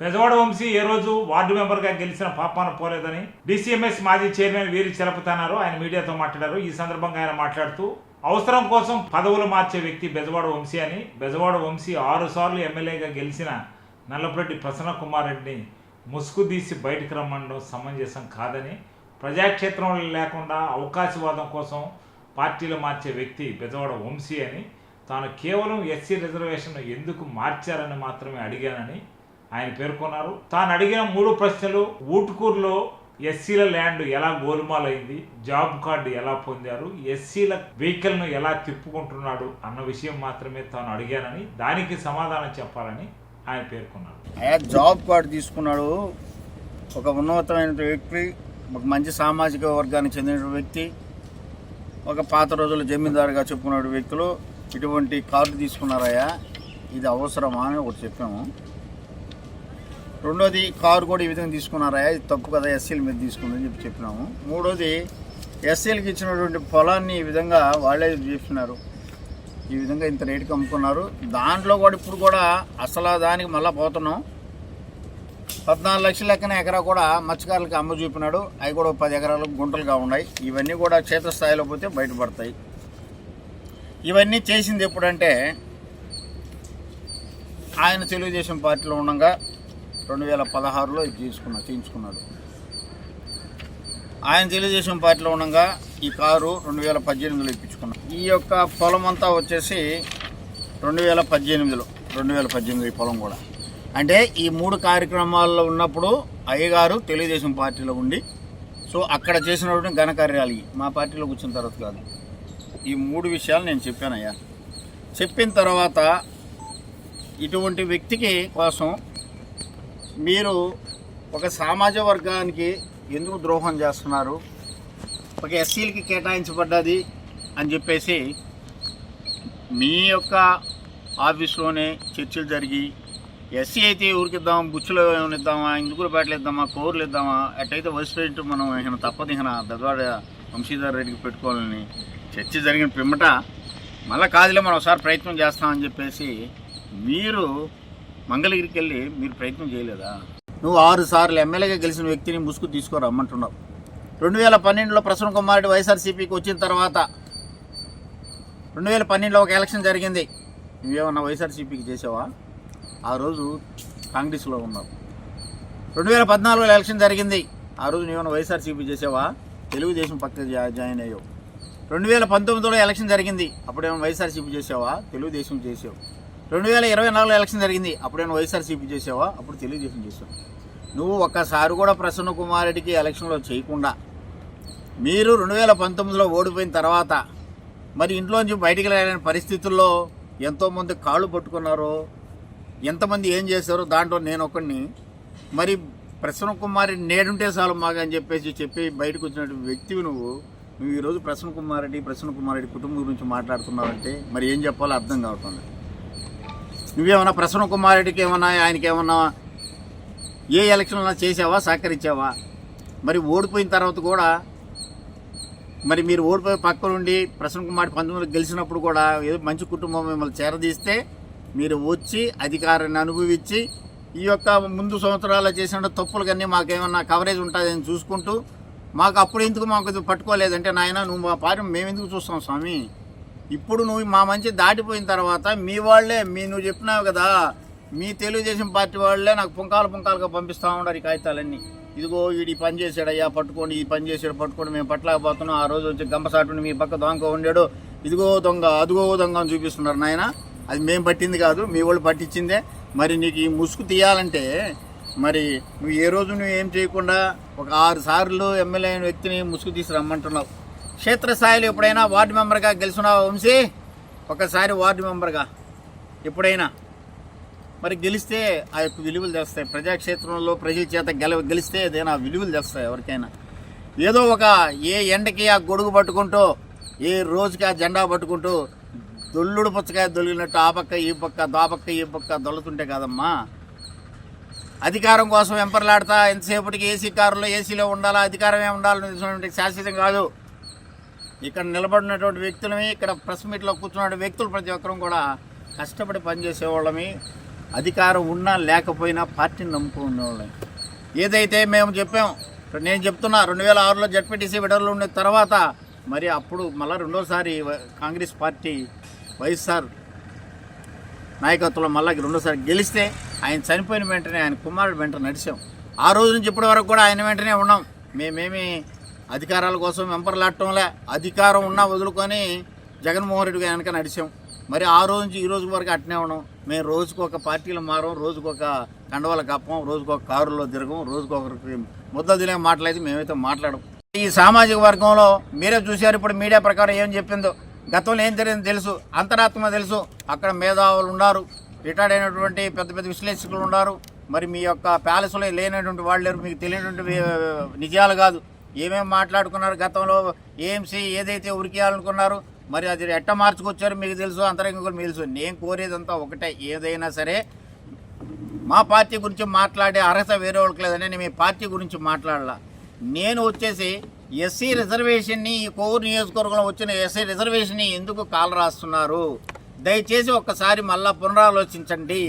పెదవాడ వంశీ ఏ రోజు వార్డు మెంబర్గా గెలిచిన పాపాన పోలేదని డిసిఎంఎస్ మాజీ చైర్మన్ వీరి చెలపుతున్నారు. ఆయన మీడియాతో మాట్లాడారు. ఈ సందర్భంగా ఆయన మాట్లాడుతూ అవసరం కోసం పదవులు మార్చే వ్యక్తి బెజవాడ వంశీ అని. బెజవాడ వంశీ ఆరుసార్లు ఎమ్మెల్యేగా గెలిచిన నల్లపురెడ్డి ప్రసన్న కుమార్ రెడ్డిని ముసుగుదీసి బయటకు రమ్మడం సమంజసం కాదని ప్రజాక్షేత్రంలో లేకుండా అవకాశవాదం కోసం పార్టీలు మార్చే వ్యక్తి బెజవాడ వంశీ అని. తాను కేవలం ఎస్సీ రిజర్వేషన్ ఎందుకు మార్చారని మాత్రమే అడిగానని ఆయన పేర్కొన్నారు తాను అడిగిన మూడు ప్రశ్నలు ఊటుకూరులో ఎస్సీల ల్యాండ్ ఎలా గోలుమాలైంది జాబ్ కార్డు ఎలా పొందారు ఎస్సీల వెహికల్ను ఎలా తిప్పుకుంటున్నాడు అన్న విషయం మాత్రమే తాను అడిగానని దానికి సమాధానం చెప్పాలని ఆయన పేర్కొన్నారు ఆయన జాబ్ కార్డు తీసుకున్నాడు? ఒక ఉన్నతమైన వ్యక్తి ఒక మంచి సామాజిక వర్గానికి చెందిన వ్యక్తి ఒక పాత రోజుల జమీందారుగా చెప్పుకున్న వ్యక్తులు. ఇటువంటి కార్డు తీసుకున్నారయ్యా. ఇది అవసరమా అని ఒకటి చెప్పాము. రెండోది కారు కూడా ఈ విధంగా తీసుకున్నారా? ఇది తప్పు కదా ఎస్సీల మీద తీసుకుందని చెప్పి చెప్పినాము. మూడోది ఎస్సీలకు ఇచ్చినటువంటి పొలాన్ని ఈ విధంగా వాళ్ళే చెప్తున్నారు ఈ విధంగా ఇంత రేటుకి అమ్ముకున్నారు. దాంట్లో కూడా ఇప్పుడు కూడా అసలు దానికి మళ్ళీ పోతున్నాం. పద్నాలుగు లక్షల లెక్కన ఎకరా కూడా మత్స్యకారులకు అమ్మ చూపినాడు. అవి కూడా పది ఎకరాలు గుంటలుగా ఉన్నాయి. ఇవన్నీ కూడా క్షేత్రస్థాయిలో పోతే బయటపడతాయి. ఇవన్నీ చేసింది ఎప్పుడంటే ఆయన తెలుగుదేశం పార్టీలో ఉండగా రెండు వేల పదహారులో ఇది తీసుకున్నా చేయించుకున్నాడు ఆయన తెలుగుదేశం పార్టీలో ఉండగా ఈ కారు రెండు వేల పద్దెనిమిదిలో ఇప్పించుకున్నాం. ఈ యొక్క పొలం అంతా వచ్చేసి రెండు వేల పద్దెనిమిదిలో రెండు వేల పద్దెనిమిది ఈ పొలం కూడా. అంటే ఈ మూడు కార్యక్రమాల్లో ఉన్నప్పుడు అయ్యగారు తెలుగుదేశం పార్టీలో ఉండి సో అక్కడ చేసినటువంటి ఘనకార్యాలు మా పార్టీలో కూర్చున్న తర్వాత కాదు. ఈ మూడు విషయాలు నేను చెప్పానయ్యా. చెప్పిన తర్వాత ఇటువంటి వ్యక్తికి కోసం మీరు ఒక సామాజిక వర్గానికి ఎందుకు ద్రోహం చేస్తున్నారు? ఒక ఎస్సీలకి కేటాయించబడ్డది అని చెప్పేసి మీ యొక్క ఆఫీస్లోనే చర్చలు జరిగి ఎస్సీ అయితే ఊరికిద్దాం బుచ్చులో ఏమైనా ఇద్దామా ఇందుకులు పేటలు ఇద్దామా కోర్లు ఇద్దామా అట్టయితే వైస్ ప్రెసిడెంట్ మనం ఇహన తప్పదు ఇక దద్వాడ వంశీధర్ రెడ్డికి పెట్టుకోవాలని చర్చ జరిగిన పిమ్మట మళ్ళీ కాదులే మనం ఒకసారి ప్రయత్నం చేస్తామని చెప్పేసి మీరు మంగళగిరికి వెళ్ళి మీరు ప్రయత్నం చేయలేదా? నువ్వు ఆరు సార్లు ఎమ్మెల్యేగా గెలిచిన వ్యక్తిని ముసుగు తీసుకురమ్మంటున్నావు రెండు వేల పన్నెండులో ప్రసన్న కుమార్ రెడ్డి వైఎస్ఆర్సీపీకి వచ్చిన తర్వాత రెండు వేల పన్నెండులో ఒక ఎలక్షన్ జరిగింది. నువ్వేమన్నా వైఎస్ఆర్సీపీకి చేసావా? ఆ రోజు కాంగ్రెస్లో ఉన్నావు. రెండు వేల పద్నాలుగులో ఎలక్షన్ జరిగింది. ఆ రోజు నువ్వేమన్నా వైఎస్ఆర్సీపీ చేసావా? తెలుగుదేశం పక్క జాయిన్ అయ్యావు. రెండు వేల పంతొమ్మిదిలో ఎలక్షన్ జరిగింది. అప్పుడేమో వైఎస్ఆర్సీపీ చేసావా? తెలుగుదేశం చేసావు. రెండు వేల ఇరవై నాలుగులో ఎలక్షన్ జరిగింది. అప్పుడేమో వైఎస్ఆర్సీపీ చేసావా? అప్పుడు తెలుగుదేశం చేసావు నువ్వు ఒక్కసారి కూడా ప్రసన్న కుమార్ రెడ్డికి ఎలక్షన్లో చేయకుండా మీరు రెండు వేల పంతొమ్మిదిలో ఓడిపోయిన తర్వాత మరి ఇంట్లోంచి బయటికి వెళ్ళలేని పరిస్థితుల్లో ఎంతోమంది కాళ్ళు పట్టుకున్నారో ఎంతమంది ఏం చేశారో దాంట్లో నేను ఒకడిని మరి ప్రసన్న కుమార్ రెడ్డి నేడుంటే చాలు మాకు అని చెప్పేసి చెప్పి బయటకు వచ్చినటువంటి వ్యక్తివి నువ్వు. నువ్వు ఈరోజు ప్రసన్న కుమార్ రెడ్డి ప్రసన్న కుమార్ రెడ్డి కుటుంబం గురించి మాట్లాడుతున్నావంటే మరి ఏం చెప్పాలో అర్థం కావట్లేదు. నువ్వేమన్నా ప్రసన్న కుమార్ రెడ్డికి ఏమన్నా ఆయనకి ఏమన్నా ఏ ఎలక్షన్లో చేసావా సహకరించావా? మరి ఓడిపోయిన తర్వాత కూడా మరి మీరు ఓడిపోయి పక్క నుండి ప్రసన్న కుమార్ పంతొమ్మిదిలో గెలిచినప్పుడు కూడా ఏదో మంచి కుటుంబం మిమ్మల్ని చేరదీస్తే మీరు వచ్చి అధికారాన్ని అనుభవించి ఈ యొక్క ముందు సంవత్సరాల్లో చేసిన తప్పులకన్నీ మాకేమన్నా కవరేజ్ ఉంటుందని చూసుకుంటూ మాకు అప్పుడు ఎందుకు మాకు పట్టుకోలేదంటే నాయన నువ్వు మా పార్టీ మేము ఎందుకు చూస్తాం స్వామి? ఇప్పుడు నువ్వు మా మంచి దాటిపోయిన తర్వాత మీ వాళ్ళే మీ నువ్వు చెప్పినావు కదా మీ తెలుగుదేశం పార్టీ వాళ్ళే నాకు పుంకాలు పుంకాలుగా పంపిస్తూ ఉన్నారు ఈ కాగితాలన్నీ. ఇదిగో వీడి ఈ పని చేశాడయ్యా పట్టుకోండి ఈ పని చేశాడు పట్టుకోండి మేము పట్టలేకపోతున్నాం ఆ రోజు వచ్చి గంపసాటుని మీ పక్క దొంగ ఉండాడు. ఇదిగో దొంగ అదిగో దొంగ అని చూపిస్తున్నారు నాయన. అది మేము పట్టింది కాదు మీ వాళ్ళు పట్టించిందే. మరి నీకు ఈ ముసుగు తీయాలంటే మరి నువ్వు ఏ రోజు నువ్వు ఏం చేయకుండా ఒక ఆరు సార్లు ఎమ్మెల్యే అయిన వ్యక్తిని ముసుగు తీసి రమ్మంటున్నావు. క్షేత్రస్థాయిలో ఎప్పుడైనా వార్డు మెంబర్గా గెలిచినావా వంశీ? ఒకసారి వార్డు మెంబర్గా ఎప్పుడైనా? మరి గెలిస్తే ఆ యొక్క విలువలు తెస్తాయి ప్రజాక్షేత్రంలో ప్రజల చేత గెల గెలిస్తే ఏదైనా విలువలు తెస్తాయి ఎవరికైనా. ఏదో ఒక ఏ ఎండకి ఆ గొడుగు పట్టుకుంటూ ఏ రోజుకి ఆ జెండా పట్టుకుంటూ దొల్లుడు పుచ్చకాయ దొలిగినట్టు ఆ పక్క ఈ పక్క దా పక్క ఈ పక్క దొల్లుతుంటే కాదమ్మా. అధికారం కోసం వెంపర్లాడతా ఎంతసేపటికి ఏసీ కారులో ఏసీలో ఉండాలా అధికారమే ఉండాలనేటువంటి శాశ్వతం కాదు. ఇక్కడ నిలబడినటువంటి వ్యక్తులమే ఇక్కడ ప్రెస్ మీట్లో కూర్చున్న వ్యక్తులు ప్రతి ఒక్కరం కూడా కష్టపడి పనిచేసేవాళ్ళమే. అధికారం ఉన్నా లేకపోయినా పార్టీని నమ్ముకునే వాళ్ళం ఏదైతే మేము చెప్పాం నేను చెప్తున్నా రెండు వేల ఆరులో జడ్పీటీసీ విడుదల ఉన్న తర్వాత మరి అప్పుడు మళ్ళీ రెండోసారి కాంగ్రెస్ పార్టీ వైఎస్ఆర్ నాయకత్వంలో మళ్ళీ రెండోసారి గెలిస్తే ఆయన చనిపోయిన వెంటనే ఆయన కుమారుడు వెంట నడిచాం. ఆ రోజు నుంచి ఇప్పటి వరకు కూడా ఆయన వెంటనే ఉన్నాం. మేమేమి అధికారాల కోసం వెంపర్లాడటంలే. అధికారం ఉన్నా వదులుకొని జగన్మోహన్ రెడ్డి వెనక నడిచాం. మరి ఆ రోజు నుంచి ఈ రోజు వరకు అట్నే ఉన్నాం. మేము రోజుకు ఒక పార్టీలు మారం రోజుకు ఒక కప్పం రోజుకు ఒక కారులో తిరగం రోజుకు ఒకరికి ముద్ద తినే మాటలైతే మేమైతే మాట్లాడం ఈ సామాజిక వర్గంలో మీరే చూశారు ఇప్పుడు మీడియా ప్రకారం ఏం చెప్పిందో. గతంలో ఏం జరిగింది తెలుసు. అంతరాత్మ తెలుసు. అక్కడ మేధావులు ఉన్నారు. రిటైర్డ్ అయినటువంటి పెద్ద పెద్ద విశ్లేషకులు ఉన్నారు. మరి మీ యొక్క ప్యాలెస్లో లేనటువంటి వాళ్ళు మీకు తెలియనటువంటి నిజాలు కాదు. ఏమేమి మాట్లాడుకున్నారు గతంలో ఏఎంసీ ఏదైతే ఉరికేయాలనుకున్నారు మరి అది ఎట్ట మార్చుకొచ్చారో మీకు తెలుసు అంతరంగం కూడా మీకు తెలుసు. నేను కోరేదంతా ఒకటే ఏదైనా సరే మా పార్టీ గురించి మాట్లాడే అర్హత వేరే వాళ్ళకి లేదని నేను మీ పార్టీ గురించి మాట్లాడాల. నేను వచ్చేసి ఎస్సీ రిజర్వేషన్ని ఈ కోవూరు నియోజకవర్గంలో వచ్చిన ఎస్సీ రిజర్వేషన్ని ఎందుకు కాలు రాస్తున్నారు? దయచేసి ఒక్కసారి మళ్ళా పునరాలోచించండి.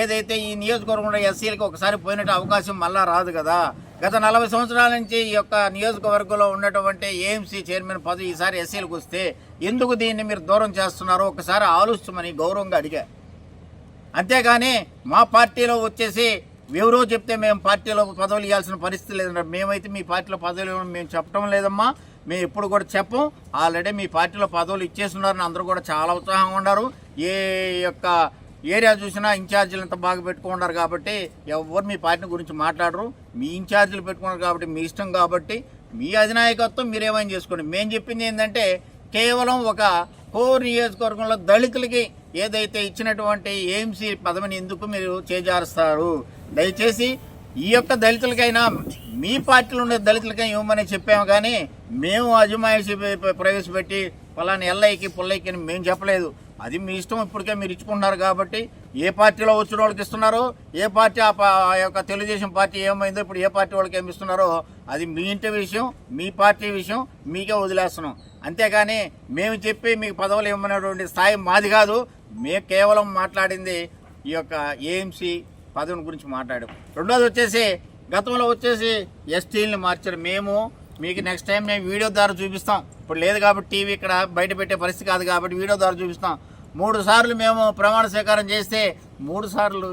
ఏదైతే ఈ నియోజకవర్గంలో ఎస్సీలకి ఒకసారి పోయినట్టు అవకాశం మళ్ళా రాదు కదా. గత నలభై సంవత్సరాల నుంచి ఈ యొక్క నియోజకవర్గంలో ఉన్నటువంటి ఏఎంసీ చైర్మన్ పదవి ఈసారి ఎస్సీలకు వస్తే ఎందుకు దీన్ని మీరు దూరం చేస్తున్నారో ఒకసారి ఆలోచించమని గౌరవంగా అడిగా. అంతేగాని మా పార్టీలో వచ్చేసి ఎవరో చెప్తే మేము పార్టీలో పదవులు ఇవ్వాల్సిన పరిస్థితి లేదన్నారు. మేమైతే మీ పార్టీలో పదవులు ఇవ్వడం మేము చెప్పడం లేదమ్మా. మేము ఎప్పుడు కూడా చెప్పం. ఆల్రెడీ మీ పార్టీలో పదవులు ఇచ్చేస్తున్నారని అందరూ కూడా చాలా ఉత్సాహంగా ఉన్నారు. ఏ యొక్క ఏరియా చూసినా ఇన్ఛార్జీలు అంతా బాగా పెట్టుకున్నారు కాబట్టి ఎవరు మీ పార్టీ గురించి మాట్లాడరు. మీ ఇన్ఛార్జీలు పెట్టుకున్నారు కాబట్టి మీ ఇష్టం కాబట్టి మీ అధినాయకత్వం మీరేమైనా చేసుకోండి. మేము చెప్పింది ఏంటంటే కేవలం ఒక కోర్ నియోజకవర్గంలో దళితులకి ఏదైతే ఇచ్చినటువంటి ఏఎంసీ పదవిని ఎందుకు మీరు చేజారుస్తారు? దయచేసి ఈ యొక్క దళితులకైనా మీ పార్టీలో ఉండే దళితులకైనా ఇవ్వమని చెప్పాము కానీ మేము అజమాయిషి ప్రవేశపెట్టి పలానా ఎల్లయ్యకి పుల్లయ్యకి అని మేము చెప్పలేదు. అది మీ ఇష్టం ఇప్పటికే మీరు ఇచ్చుకుంటున్నారు కాబట్టి ఏ పార్టీలో వచ్చిన వాళ్ళకి ఇస్తున్నారో ఏ పార్టీ ఆ ఆ యొక్క తెలుగుదేశం పార్టీ ఏమైందో ఇప్పుడు ఏ పార్టీ వాళ్ళకి ఏమి ఇస్తున్నారో అది మీ ఇంటి విషయం మీ పార్టీ విషయం మీకే వదిలేస్తున్నాం. అంతేగాని మేము చెప్పి మీకు పదవులు ఇవ్వమనేటువంటి స్థాయి మాది కాదు. మేము కేవలం మాట్లాడింది ఈ యొక్క ఏఎంసీ పదవిని గురించి మాట్లాడాం. రెండోది వచ్చేసి గతంలో వచ్చేసి ఎస్టీల్ని మార్చారు. మేము మీకు నెక్స్ట్ టైం నేను వీడియో ద్వారా చూపిస్తాం. ఇప్పుడు లేదు కాబట్టి టీవీ ఇక్కడ బయట పెట్టే పరిస్థితి కాదు కాబట్టి వీడియో ద్వారా చూపిస్తాం. మూడు సార్లు మేము ప్రమాణ స్వీకారం చేస్తే మూడు సార్లు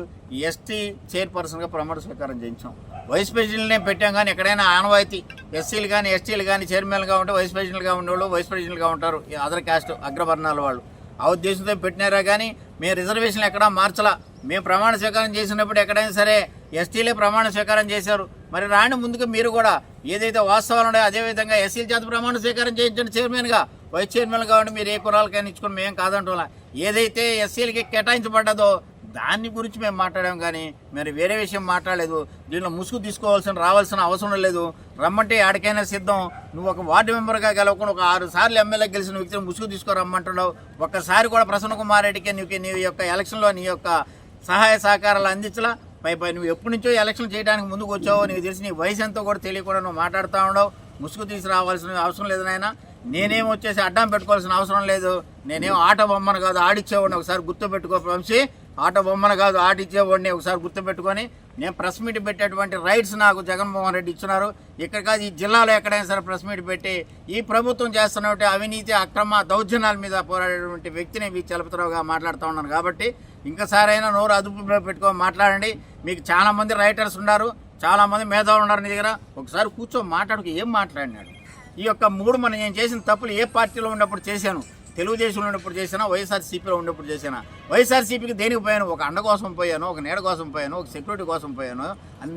ఎస్టీ చైర్పర్సన్గా ప్రమాణ స్వీకారం చేయించాం. వైస్ ప్రెసిడెంట్నే పెట్టాం కానీ ఎక్కడైనా ఆనవాయితీ. ఎస్సీలు కానీ ఎస్టీలు కానీ చైర్మన్గా ఉంటే వైస్ ప్రెసిడెంట్గా ఉండేవాళ్ళు వైస్ ప్రెసిడెంట్గా ఉంటారు ఈ అదర్ క్యాస్ట్ అగ్రవర్ణాల వాళ్ళు. ఆ ఉద్దేశంతో పెట్టినారా కానీ మేము రిజర్వేషన్లు ఎక్కడా మార్చలా. మేము ప్రమాణ స్వీకారం చేసినప్పుడు ఎక్కడైనా సరే ఎస్టీలే ప్రమాణ స్వీకారం చేశారు. మరి రాని ముందుకు మీరు కూడా ఏదైతే వాస్తవాలు ఉన్నాయో అదేవిధంగా ఎస్సీల చేత ప్రమాణ స్వీకారం చేయించండి చైర్మన్గా. వైస్ చైర్మన్గా ఉండి మీరు ఏ కురాలకైనా ఇచ్చుకొని మేము కాదంటున్నా. ఏదైతే ఎస్సీలకి కేటాయించబడ్డదో దాని గురించి మేము మాట్లాడాం కానీ మరి వేరే విషయం మాట్లాడలేదు. దీనిలో ముసుగు తీసుకోవాల్సిన రావాల్సిన అవసరం లేదు. రమ్మంటే ఆడికైనా సిద్ధం. నువ్వు ఒక వార్డు మెంబర్గా గెలవకుండా ఒక ఆరు సార్లు ఎమ్మెల్యే గెలిచిన వ్యక్తిని ముసుగు తీసుకోరమ్మంటున్నావు. ఒక్కసారి కూడా ప్రసన్న కుమార్ రెడ్డికి నీకు నీ యొక్క ఎలక్షన్లో నీ యొక్క సహాయ సహకారాలు అందించలా. పై పై నువ్వు ఎప్పటి నుంచో ఎలక్షన్ చేయడానికి ముందుకు వచ్చావో నీకు తెలిసి నీ వయసు ఎంతో కూడా తెలియకుండా నువ్వు మాట్లాడుతూ ఉండవు. ముసుగు తీసి రావాల్సిన అవసరం లేదు నాయన. నేనేం వచ్చేసి అడ్డం పెట్టుకోవాల్సిన అవసరం లేదు. నేనేం ఆట బొమ్మను కాదు ఆడిచ్చేవాడిని ఒకసారి గుర్తు పెట్టుకో వంశీ. ఆట బొమ్మను కాదు ఆడిచ్చేవాడిని ఒకసారి గుర్తు పెట్టుకొని. నేను ప్రెస్ మీట్ పెట్టేటువంటి రైట్స్ నాకు జగన్మోహన్ రెడ్డి ఇచ్చినారు. ఇక్కడ కాదు ఈ జిల్లాలో ఎక్కడైనా సరే ప్రెస్ మీట్ పెట్టి ఈ ప్రభుత్వం చేస్తున్నటువంటి అవినీతి అక్రమ దౌర్జన్యాల మీద పోరాడేటువంటి వ్యక్తిని మీ చలపతిరావుగా మాట్లాడుతూ ఉన్నాను కాబట్టి ఇంకసారైనా నోరు అదుపులో పెట్టుకొని మాట్లాడండి. మీకు చాలామంది రైటర్స్ ఉన్నారు చాలామంది మేధావులు ఉన్నారు నీ దగ్గర. ఒకసారి కూర్చో మాట్లాడుకు ఏం మాట్లాడినాడు? ఈ యొక్క మూడు మనం నేను చేసిన తప్పులు ఏ పార్టీలో ఉన్నప్పుడు చేశాను? తెలుగుదేశంలో ఉన్నప్పుడు చేసినా వైఎస్ఆర్సీపీలో ఉన్నప్పుడు చేసినా వైఎస్ఆర్సీపీకి దేనికి పోయాను? ఒక అండ కోసం పోయాను ఒక నీడ కోసం పోయాను ఒక సెక్యూరిటీ కోసం పోయాను. అన్ని